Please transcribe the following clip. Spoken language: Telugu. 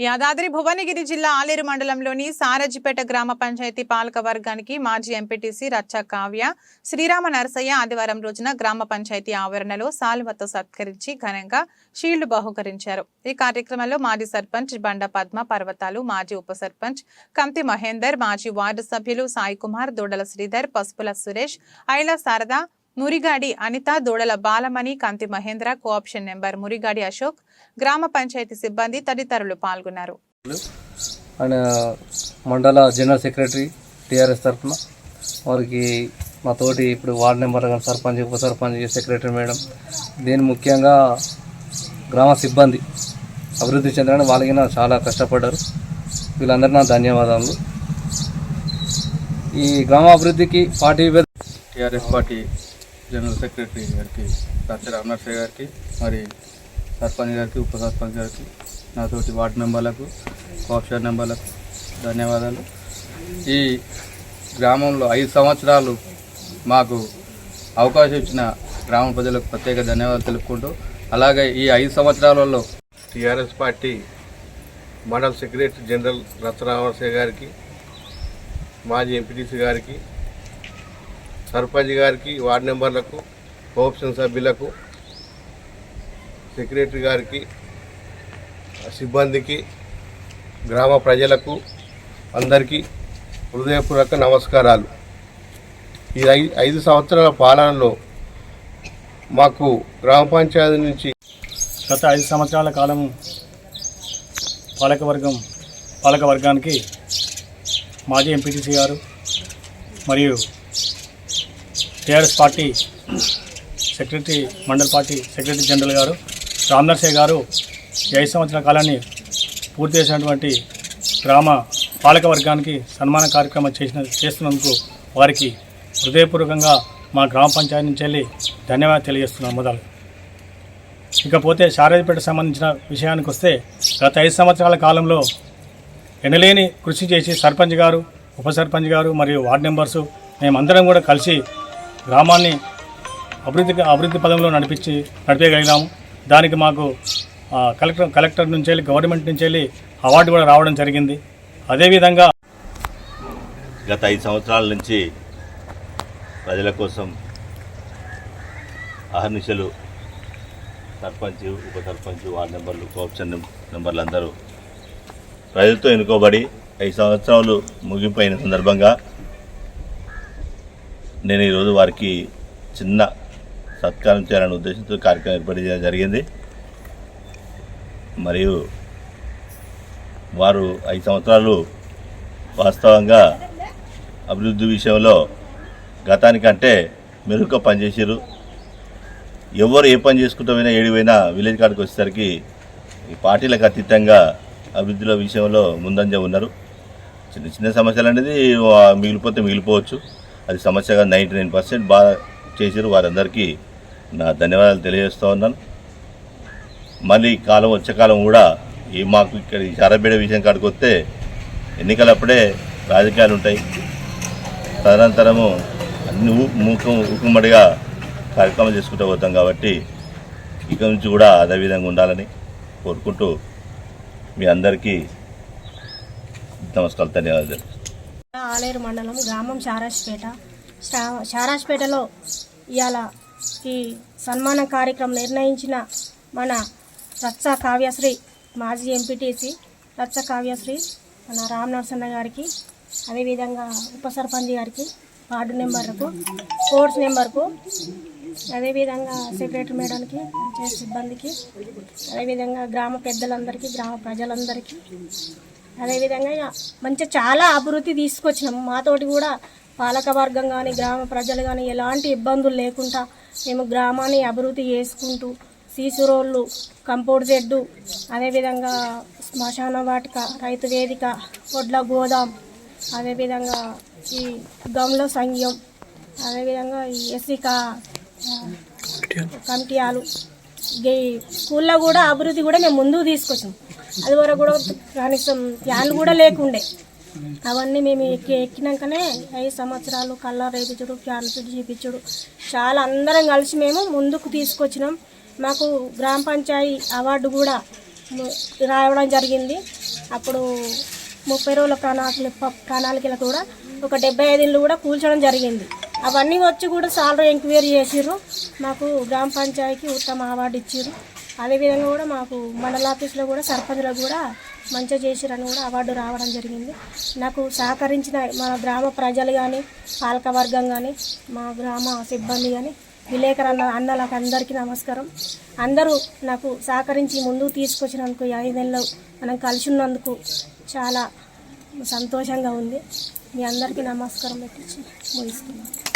యాదాద్రి భువనగిరి జిల్లా ఆలేరు మండలంలోని సారజిపేట గ్రామ పంచాయతీ పాలక వర్గానికి మాజీ ఎంపీటీసీ రచ్చ కావ్య శ్రీరామ నరసయ్య ఆదివారం రోజున గ్రామ పంచాయతీ ఆవరణలో సాల్వతో సత్కరించి ఘనంగా షీల్డ్ బహుకరించారు. ఈ కార్యక్రమంలో మాజీ సర్పంచ్ బండ పద్మ పర్వతాలు మాజీ ఉప సర్పంచ్ కంతి మహేందర్ మాజీ వార్డు సభ్యులు సాయి కుమార్ దూడల శ్రీధర్ పసుపుల సురేష్ ఐల శారద మురిగాడి అనిత దూడల బాలమణి కంతి మహేంద్ర కోఆప్షన్ నెంబర్ మురిగాడి అశోక్ గ్రామ పంచాయతీ సిబ్బంది తదితరులు పాల్గొన్నారు. అండ్ మండల జనరల్ సెక్రటరీ టీఆర్ఎస్ తరఫున వారికి మా తోటి ఇప్పుడు వార్డు మెంబర్ కానీ సర్పంచ్ ఉప సర్పంచ్ సెక్రటరీ మేడం దీని ముఖ్యంగా గ్రామ సిబ్బంది అభివృద్ధి చెందడానికి వాళ్ళకి నా చాలా కష్టపడ్డారు. వీళ్ళందరూ నా ధన్యవాదాలు. ఈ గ్రామ అభివృద్ధికి party TRS party general secretary గారికి రచ్చ రామనర్సయ్య గారికి మరి సర్పంచ్ గారికి ఉప సర్పంచ్ గారికి నాతోటి వార్డు మెంబర్లకు కోఆప్షన్ మెంబర్లకు ధన్యవాదాలు. ఈ గ్రామంలో ఐదు సంవత్సరాలు మాకు అవకాశం ఇచ్చిన గ్రామ ప్రజలకు ప్రత్యేక ధన్యవాదాలు తెలుపుకుంటూ అలాగే ఈ ఐదు సంవత్సరాలలో TRS party mandal secretary general Ratnaramarsayya గారికి మాజీ ఎంపీటీసీ గారికి సర్పంచ్ గారికి వార్డు మెంబర్లకు కోఆప్షన్ సభ్యులకు సెక్రటరీ గారికి సిబ్బందికి గ్రామ ప్రజలకు అందరికీ హృదయపూర్వక నమస్కారాలు. ఈ ఐ- ఐదు సంవత్సరాల పాలనలో మాకు గ్రామ పంచాయతీ నుంచి గత ఐదు సంవత్సరాల కాలం పాలకవర్గం పాలక వర్గానికి మాజీ ఎంపీటీసీ గారు మరియు TRS party secretary mandal party secretary general గారు రామ్ గారు ఐదు సంవత్సరాల కాలాన్ని పూర్తి చేసినటువంటి గ్రామ పాలక వర్గానికి సన్మాన కార్యక్రమం చేసిన చేస్తున్నందుకు వారికి హృదయపూర్వకంగా మా గ్రామ పంచాయతీ నుంచి వెళ్ళి ధన్యవాదాలు తెలియజేస్తున్నాం మొదలు. ఇకపోతే శారదపేట సంబంధించిన విషయానికి వస్తే గత ఐదు సంవత్సరాల కాలంలో ఎనలేని కృషి చేసి సర్పంచ్ గారు ఉప సర్పంచ్ గారు మరియు వార్డు మెంబర్సు మేమందరం కూడా కలిసి గ్రామాన్ని అభివృద్ధి అభివృద్ధి పదంలో నడిపించి నడిపేయగలిగినాము. దానికి మాకు కలెక్టర్ కలెక్టర్ నుంచి వెళ్ళి గవర్నమెంట్ నుంచి వెళ్ళి అవార్డు కూడా రావడం జరిగింది. అదేవిధంగా గత ఐదు సంవత్సరాల నుంచి ప్రజల కోసం అహర్నిశలు సర్పంచ్ ఉప సర్పంచ్ వార్డు నెంబర్లు కోఆప్షన్ నెంబర్లు అందరూ ప్రజలతో ఎన్నుకోబడి ఐదు సంవత్సరాలు ముగిపోయిన సందర్భంగా నేను ఈరోజు వారికి చిన్న సత్కారం చేయాలనే ఉద్దేశంతో కార్యక్రమం ఏర్పాటు చేయడం జరిగింది. మరియు వారు ఐదు సంవత్సరాలు వాస్తవంగా అభివృద్ధి విషయంలో గతానికంటే మెరుగ్గా పనిచేసారు ఎవరు ఏ పని చేసుకుంటూ పోయినా ఏడు విలేజ్ కాడికి వచ్చేసరికి ఈ పార్టీలకు అతీతంగా అభివృద్ధిలో విషయంలో ముందంజ ఉన్నారు. చిన్న చిన్న సమస్యలు అనేది మిగిలిపోతే మిగిలిపోవచ్చు. అది సమస్యగా నైంటీ నైన్ పర్సెంట్ బాగా చేశారు. వారందరికీ నా ధన్యవాదాలు తెలియజేస్తూ ఉన్నాను. మళ్ళీ కాలం వచ్చే కాలం కూడా ఈ మాకు ఇక్కడ ఈ శారబేడ విషయం కాడికి వస్తే ఎన్నికలప్పుడే రాజకీయాలు ఉంటాయి. తదనంతరము అన్ని మూకం ఊకుమ్మడిగా కార్యక్రమం చేసుకుంటూ పోతాం కాబట్టి ఇక నుంచి కూడా అదే విధంగా ఉండాలని కోరుకుంటూ మీ అందరికీ నమస్కారాలు ధన్యవాదాలు. ఆలేరు మండలం గ్రామం షారాజ్పేట షారాజ్పేటలో ఇవాళ ఈ సన్మాన కార్యక్రమం నిర్ణయించిన మన రచ్చ కావ్యశ్రీ మాజీ ఎంపీటీసీ రచ్చ కావ్యశ్రీ మన రామ్ నరసన్న గారికి అదేవిధంగా ఉప సర్పంచ్ గారికి వార్డు నెంబర్కు కోర్స్ నెంబర్కు అదేవిధంగా సెక్రటరీ మేడంకి సిబ్బందికి అదేవిధంగా గ్రామ పెద్దలందరికీ గ్రామ ప్రజలందరికీ అదేవిధంగా ఇక మంచిగా చాలా అభివృద్ధి తీసుకొచ్చినాం. మాతోటి కూడా పాలక వర్గం కానీ గ్రామ ప్రజలు కానీ ఎలాంటి ఇబ్బందులు లేకుండా మేము గ్రామాన్ని అభివృద్ధి చేసుకుంటూ సీసు రోడ్లు కంపౌండ్ షెడ్డు అదేవిధంగా శ్మశాన వాటిక రైతు వేదిక వడ్ల గోదాం అదేవిధంగా ఈ గమ్లో సంఘం అదేవిధంగా ఈ ఎస్సీ కా కమిటీయాలు ఈ స్కూల్లో కూడా అభివృద్ధి కూడా మేము ముందుకు తీసుకొచ్చాం అది వరకు కూడా కనీసం ఫ్యాన్లు కూడా లేకుండే. అవన్నీ మేము ఎక్కి ఎక్కినాకనే ఐదు సంవత్సరాలు కళ్ళ రేపించుడు ఫ్యాన్లు ఫిట్ చాలా అందరం కలిసి మేము ముందుకు తీసుకొచ్చినాం. మాకు గ్రామ పంచాయతీ అవార్డు కూడా రావడం జరిగింది. అప్పుడు ముప్పై రోజుల ప్రణాళికల ప్రణాళికలు కూడా ఒక డెబ్బై ఐదు ఇళ్ళు కూడా కూల్చడం జరిగింది. అవన్నీ వచ్చి కూడా సాలరీ ఎంక్వైరీ చేసిర్రు. మాకు గ్రామ పంచాయతీకి ఉత్తమ అవార్డు ఇచ్చిర్రు. అదేవిధంగా కూడా మాకు మండల ఆఫీస్లో కూడా సర్పంచ్లకు కూడా మంచిగా చేసిరని కూడా అవార్డు రావడం జరిగింది. నాకు సహకరించిన మా గ్రామ ప్రజలు కానీ పాలక వర్గం కానీ మా గ్రామ సిబ్బంది కానీ విలేకరు అన్న అన్నలకు అందరికీ నమస్కారం. అందరూ నాకు సహకరించి ముందుకు తీసుకొచ్చినందుకు ఈ ఐదు మనం కలిసి ఉన్నందుకు చాలా సంతోషంగా ఉంది. మీ అందరికీ నమస్కారం పెట్టించి ముగిస్తున్నాను.